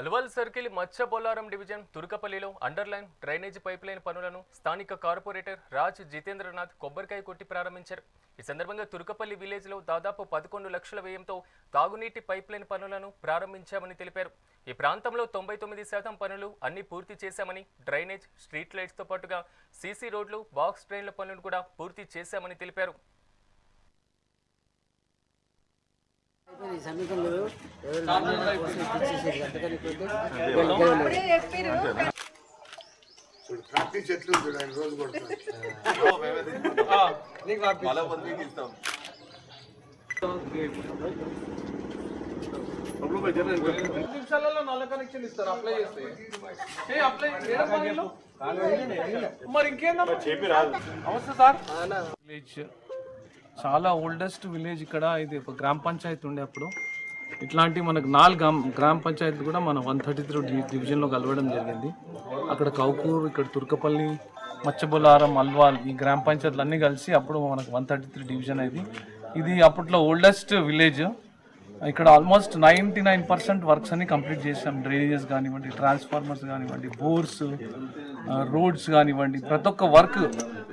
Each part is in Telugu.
అల్వాల్ సర్కిల్ మత్స్య మత్స్యబొల్లారం డివిజన్ తుర్కపల్లిలో అండర్లైన్ డ్రైనేజ్ పైప్ లైన్ పనులను స్థానిక కార్పొరేటర్ రాజ్ జితేంద్రనాథ్ కొబ్బరికాయ కొట్టి ప్రారంభించారు. ఈ సందర్భంగా తుర్కపల్లి విలేజ్లో దాదాపు పదకొండు లక్షల వ్యయంతో తాగునీటి పైప్ లైన్ పనులను ప్రారంభించామని తెలిపారు. ఈ ప్రాంతంలో తొంభై తొమ్మిది శాతం పనులు అన్ని పూర్తి చేశామని డ్రైనేజ్ స్ట్రీట్ లైట్స్తో పాటుగా సీసీ రోడ్లు బాక్స్ ట్రైన్ల పనులను కూడా పూర్తి చేశామని తెలిపారు. అందుకని పోతే చూడు ఆయన రోజు కొడుతున్నాడు నిమిషాలలో నల్ల కనెక్షన్ ఇస్తారు అప్లై చేస్తే ఏ అప్లై చేయడం వీళ్ళు? మరి ఇంకేందమ్మా నమస్తే సార్ విలేజ్ చాలా ఓల్డెస్ట్ విలేజ్ ఇక్కడ ఇది ఒక గ్రామ పంచాయతీ ఉండే అప్పుడు. ఇట్లాంటి మనకు నాలుగు గ్రామ పంచాయతీలు కూడా మన వన్ థర్టీ త్రీ డివిజన్లో కలవడం జరిగింది. అక్కడ కౌకూరు ఇక్కడ తుర్కపల్లి మచ్చబొలారం అల్వాల్ ఈ గ్రామ పంచాయతీలు అన్నీ కలిసి అప్పుడు మనకు వన్ థర్టీ త్రీ డివిజన్ అయింది. ఇది అప్పట్లో ఓల్డెస్ట్ విలేజ్ ఇక్కడ almost ninety nine percent works అన్ని కంప్లీట్ చేసాం డ్రైనేజెస్ కానివ్వండి ట్రాన్స్ఫార్మర్స్ కానివ్వండి బోర్స్ రోడ్స్ కానివ్వండి ప్రతి ఒక్క వర్క్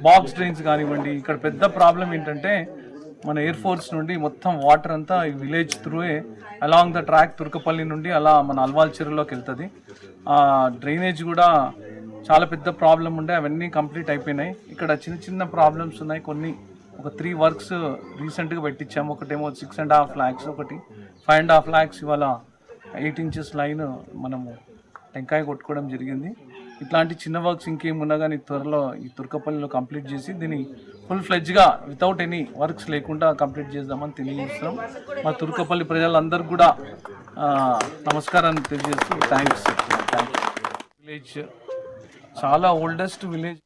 బాక్స్ డ్రైన్స్ కానివ్వండి ఇక్కడ పెద్ద ప్రాబ్లం ఏంటంటే మన ఎయిర్ ఫోర్స్ నుండి మొత్తం వాటర్ అంతా ఈ విలేజ్ త్రూయే అలాంగ్ ద ట్రాక్ తుర్కపల్లి నుండి అలా మన అల్వాల్ చెరువులోకి వెళ్తుంది. ఆ డ్రైనేజ్ కూడా చాలా పెద్ద ప్రాబ్లం ఉండే అవన్నీ కంప్లీట్ అయిపోయినాయి. ఇక్కడ చిన్న చిన్న ప్రాబ్లమ్స్ ఉన్నాయి కొన్ని ఒక త్రీ వర్క్స్ రీసెంట్గా పెట్టించాము. ఒకటేమో సిక్స్ అండ్ హాఫ్ ల్యాక్స్ ఒకటి ఫైవ్ అండ్ హాఫ్ ల్యాక్స్ ఇవాళ ఎయిట్ ఇంచెస్ లైన్ మనము టెంకాయ కొట్టుకోవడం జరిగింది. ఇట్లాంటి చిన్న వర్క్స్ ఇంకేమున్నా కానీ త్వరలో ఈ తుర్కపల్లిలో కంప్లీట్ చేసి దీన్ని ఫుల్ ఫ్లెడ్జ్గా వితౌట్ ఎనీ వర్క్స్ లేకుండా కంప్లీట్ చేద్దామని తెలియజేస్తున్నాం. మా తుర్కపల్లి ప్రజలందరూ కూడా నమస్కారాన్ని తెలియజేస్తూ థ్యాంక్స్ థ్యాంక్ విలేజ్ చాలా ఓల్డెస్ట్ విలేజ్